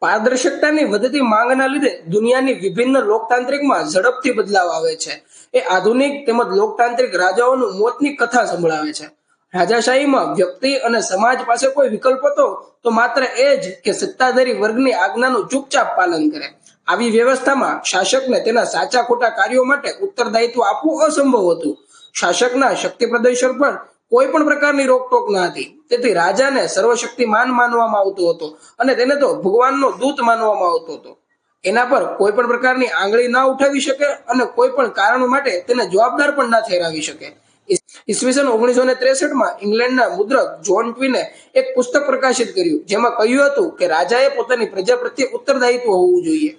પારદર્શકતાની વધતી માંગના લીધે દુનિયાની વિભિન્ન લોકતાંત્રિકમાં ઝડપથી બદલાવ આવે છે. એ આધુનિક તેમજ લોકતાંત્રિક રાજાઓનું મોતની કથા સંભળાવે છે. રાજાશાહીમાં વ્યક્તિ અને સમાજ પાસે કોઈ વિકલ્પ હતો તો માત્ર એ જ કે સત્તાધારી વર્ગની આજ્ઞાનું ચૂપચાપ પાલન કરે. આવી વ્યવસ્થામાં શાસકને તેના સાચા ખોટા કાર્યો માટે ઉત્તરદાયિત્વ આપવું અસંભવ હતું. શાસકના શક્તિ પ્રદર્શન પર કોઈ પણ પ્રકારની રોકટોક ન હતી. તેથી રાજાને સર્વશક્તિમાન માનવામાં આવતો હતો અને તેને તો ભગવાનનો દૂત માનવામાં આવતો હતો. એના પર કોઈ પણ પ્રકારની આંગળી ના ઉઠાવી શકે અને કોઈ પણ કારણો માટે તેને જવાબદાર પણ ના ઠેરાવી શકે. ઈસવીસન ઓગણીસો ને ત્રેસઠમાં ઇંગ્લેન્ડના મુદ્રક જોન ટ્વીને એક પુસ્તક પ્રકાશિત કર્યું, જેમાં કહ્યું હતું કે રાજાએ પોતાની પ્રજા પ્રત્યે ઉત્તરદાયિત્વ હોવું જોઈએ.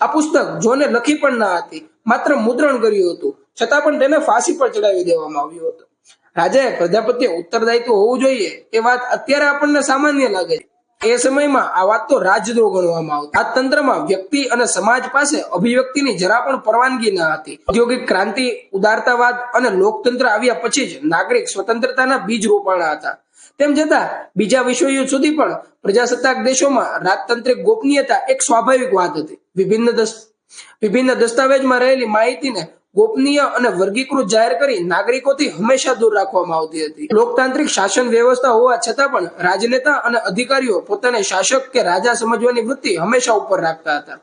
આ પુસ્તક જોને લખી પણ ના હતી, માત્ર મુદ્રણ કર્યું હતું. છતાં પણ તેને ફાંસી પર ચડાવી દેવામાં આવ્યું હતું. રાજાએ પ્રજાપતિએ ઉત્તરદાયિત્વ હોવું જોઈએ એ વાત અત્યારે આપણને સામાન્ય લાગે છે. એ સમયમાં આ વાત તો રાજદ્રોહ ગણવામાં આવતી. આ તંત્રમાં વ્યક્તિ અને સમાજ પાસે અભિવ્યક્તિની જરા પણ પરવાનગી ન હતી. ઔદ્યોગિક ક્રાંતિ, ઉદારતાવાદ અને લોકતંત્ર આવ્યા પછી જ નાગરિક સ્વતંત્રતાના બીજ રોપાણા હતા. તેમ છતાં, બીજા વિશ્વયુદ્ધ સુધી પણ પ્રજાસત્તાક દેશોમાં રાજતાંત્રિક ગોપનીયતા એક સ્વાભાવિક વાત હતી. વિભિન્ન વિભિન્ન દસ્તાવેજમાં રહેલી માહિતીને ગોપનીય અને વર્ગીકૃત જાહેર કરી નાગરિકોથી હંમેશા દૂર રાખવામાં આવતી હતી. લોકતાંત્રિક શાસન વ્યવસ્થા હોવા છતાં પણ રાજનેતા અને અધિકારીઓ પોતાને શાસક કે રાજા સમજવાની વૃત્તિ હંમેશા ઉપર રાખતા હતા.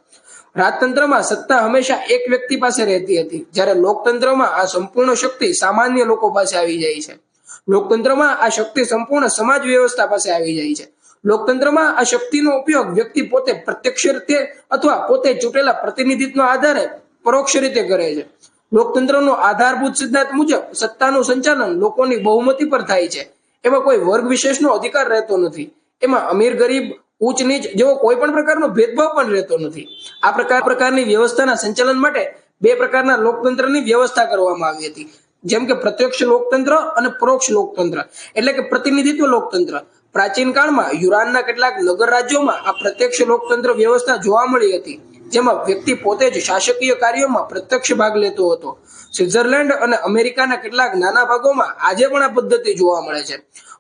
રાજતંત્રમાં સત્તા હંમેશા એક વ્યક્તિ પાસે રહેતી હતી. જ્યારે લોકતંત્રમાં આ સંપૂર્ણ શક્તિ સામાન્ય લોકો પાસે આવી જાય છે. લોકતંત્રમાં આ શક્તિ સંપૂર્ણ સમાજ વ્યવસ્થા પાસે આવી જાય છે. લોકતંત્રમાં આ શક્તિનો ઉપયોગ વ્યક્તિ પોતે પ્રત્યક્ષ રીતે અથવા પોતે ચૂંટેલા પ્રતિનિધિત્વના આધારે પરોક્ષ રીતે કરે છે. લોકતંત્રનો આધારભૂત સિદ્ધાંત મુજબ સત્તાનું સંચાલન લોકોની બહુમતી પર થાય છે. એમાં કોઈ વર્ગ વિશેષનો અધિકાર રહેતો નથી. એમાં અમીર ગરીબ, ઉચ્ચ નીચ જેવો કોઈ પણ પ્રકારનો ભેદભાવ પણ રહેતો નથી. આ પ્રકાર પ્રકારની વ્યવસ્થાના સંચાલન માટે બે પ્રકારના લોકતંત્રની વ્યવસ્થા કરવામાં આવી હતી. જેમ કે પ્રત્યક્ષ લોકતંત્ર અને પરોક્ષ લોકતંત્ર. એટલે કે પ્રતિનિધિત્વ લોકતંત્ર. પ્રાચીન કાળમાં યુરાનના કેટલાક નગર રાજ્યોમાં આ પ્રત્યક્ષ લોકતંત્ર વ્યવસ્થા જોવા મળી હતી. જેમાં વ્યક્તિ પોતે જ શાસકીય કાર્યોમાં પ્રત્યક્ષ ભાગ લેતો હતો. સ્વિટ્ઝરલેન્ડ અને અમેરિકાના કેટલાક નાના ભાગોમાં આજે પણ આ પદ્ધતિ જોવા મળે છે.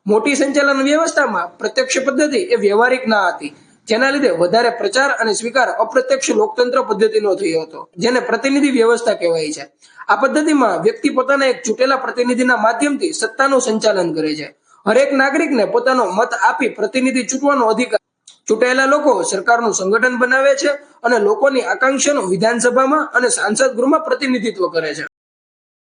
મોટી સંચાલન વ્યવસ્થામાં પ્રત્યક્ષ પદ્ધતિ એ વ્યવહારિક ના હતી, જેના લીધે વધારે પ્રચાર અને સ્વીકાર અપ્રત્યક્ષ લોકતંત્ર પદ્ધતિનો થયો હતો, જેને પ્રતિનિધિ વ્યવસ્થા કહેવાય છે. આ પદ્ધતિમાં વ્યક્તિ પોતાના એક ચૂંટેલા પ્રતિનિધિના માધ્યમથી સત્તાનું સંચાલન કરે છે. હરેક નાગરિકને પોતાનો મત આપી પ્રતિનિધિ ચૂંટવાનો અધિકાર ચૂંટાયેલા લોકો સરકારનું સંગઠન બનાવે છે અને લોકોની આકાંક્ષાનું વિધાનસભામાં અને સાંસદ ગૃહમાં પ્રતિનિધિત્વ કરે છે.